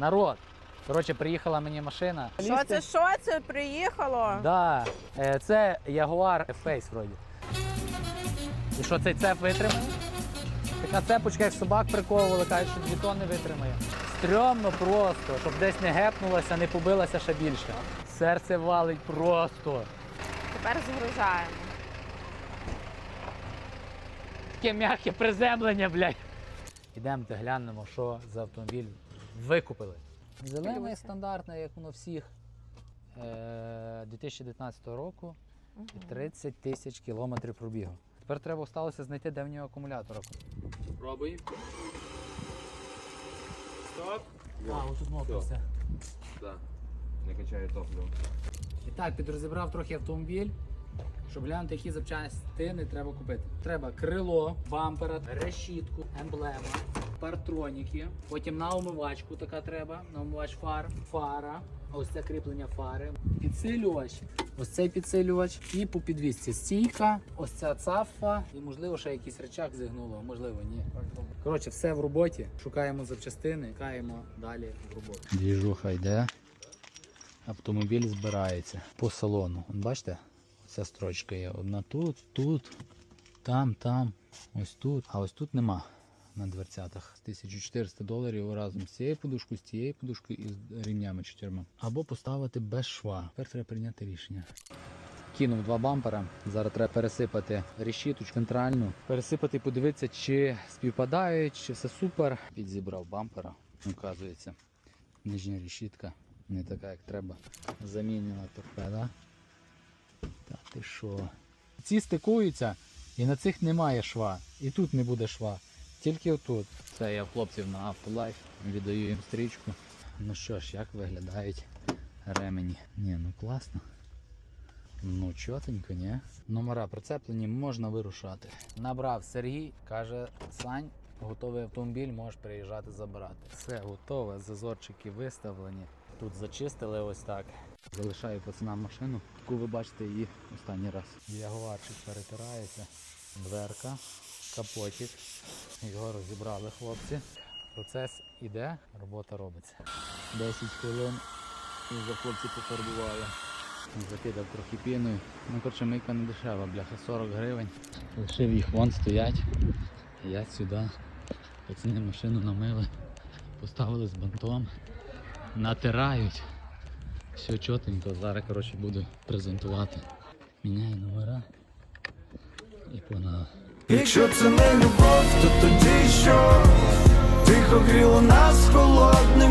Народ. Коротше, приїхала мені машина. Що це що це приїхало? Да, е, це Jaguar F-Pace вроді. І що цей цеп витримає? Така цепочка, як собак приковували, кажуть, що дві тонни витримає. Стрьомно просто, щоб десь не гепнулася, не побилася ще більше. Серце валить просто. Тепер згружаємо. Таке м'яке приземлення, блядь. Ідемте глянемо, що за автомобіль викупили. Зелений стандартний, як воно всіх. е, 2019 року 30 тисяч кілометрів пробігу. Тепер треба сталося знайти, де в нього акумулятор. Пробуємо. Стоп. А, ось тут мокро Все. все. Да. Не качає топливо. І так, підрозібрав трохи автомобіль, щоб глянути, які запчастини треба купити. Треба крило, бампера, решітку, емблема, партроніки, потім на омивачку така треба, на омивач фар, фара, ось це кріплення фари, підсилювач, ось цей підсилювач і по підвісці стійка, ось ця цафа і можливо ще якийсь речак зігнуло, можливо ні. Коротше, все в роботі. Шукаємо запчастини, шукаємо далі в роботу. Двіжуха йде. Автомобіль збирається по салону. Бачите, ця строчка є. Одна тут, тут, там, там, ось тут. А ось тут нема на дверцятах. 1400 доларів разом з цією подушкою, з цією подушкою і з рівнями чотирма. Або поставити без шва. Тепер треба прийняти рішення. Кинув два бампера. Зараз треба пересипати решіточку центральну. Пересипати і подивитися, чи співпадають, чи все супер. Підзібрав бампера, оказується. Нижня решітка не така, як треба. Замінена торпеда. Ти що? Ці стикуються і на цих немає шва. І тут не буде шва. Тільки отут. Це я хлопців на Автолайф. Віддаю їм стрічку. Ну що ж, як виглядають ремені? Ні, ну класно. Ну, чотенько, ні? Номера прицеплені, можна вирушати. Набрав Сергій, каже, Сань, готовий автомобіль, можеш приїжджати забирати. Все готове, зазорчики виставлені. Тут зачистили ось так. Залишаю пацанам машину, яку ви бачите її останній раз. Ягуарчик перетирається, дверка, капотик. Його розібрали хлопці. Процес іде, робота робиться. 10 хвилин і вже хлопці пофарбували. Закидав трохи піною. Ну, коротше, мийка не дешева, бляха, 40 гривень. Лишив їх вон стоять. Я сюди. Пацани машину намили, поставили з бантом, натирають. Все чотенько, зараз коротше, буду презентувати. Міняю номера і погнали. Якщо це не любов, то тоді що? Тихо гріло нас холодними